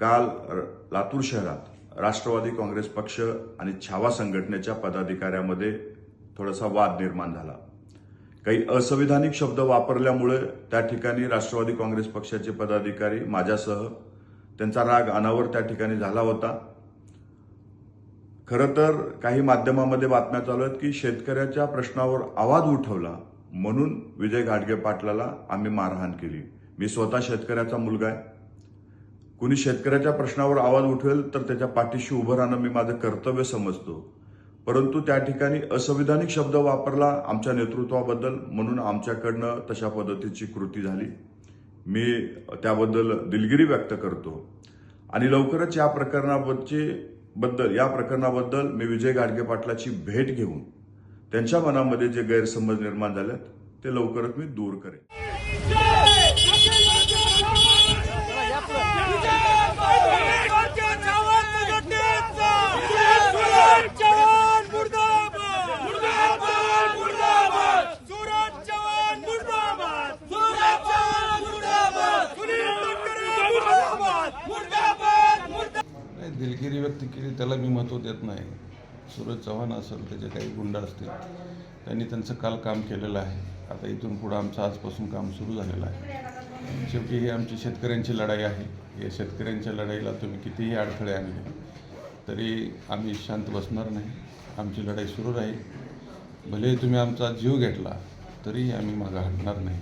काल लातूर शहरात राष्ट्रवादी काँग्रेस पक्ष आणि छावा संघटनेच्या पदाधिकाऱ्यामध्ये थोडासा वाद निर्माण झाला. काही असंविधानिक शब्द वापरल्यामुळे त्या ठिकाणी राष्ट्रवादी काँग्रेस पक्षाचे पदाधिकारी माझ्यासह त्यांचा राग अनावर त्या ठिकाणी झाला होता. खरं तर काही माध्यमामध्ये बातम्या चालू आहेत की शेतकऱ्याच्या प्रश्नावर आवाज उठवला म्हणून विजय घाटगे पाटलाला आम्ही मारहाण केली. मी स्वतः शेतकऱ्याचा मुलगा आहे. कुणी शेतकऱ्याच्या प्रश्नावर आवाज उठवेल तर त्याच्या पाठीशी उभं राहणं मी माझं कर्तव्य समजतो. परंतु त्या ठिकाणी असंविधानिक शब्द वापरला आमच्या नेतृत्वाबद्दल म्हणून आमच्याकडनं तशा पद्धतीची कृती झाली. मी त्याबद्दल दिलगिरी व्यक्त करतो. आणि लवकरच या प्रकरणाबद्दलची बद्दल या प्रकरणाबद्दल मी विजय गाडगे पाटलाची भेट घेऊन त्यांच्या मनामध्ये जे गैरसमज निर्माण झालेत ते लवकरच मी दूर करेन. दिलगिरी व्यक्त केली त्याला मी महत्त्व देत नाही. सूरज चव्हाण असेल त्याचे काही गुंड असतील त्यांनी त्यांचं काल काम केलेलं आहे. आता इथून पुढं आमचं आजपासून काम सुरू झालेलं आहे. शेवटी ही आमची शेतकऱ्यांची लढाई आहे. या शेतकऱ्यांच्या लढाईला तुम्ही कितीही अडथळे आणले तरी आम्ही शांत बसणार नाही. आमची लढाई सुरू राहील. भले तुम्ही आमचा जीव घेतला तरीही आम्ही मागं हटणार नाही.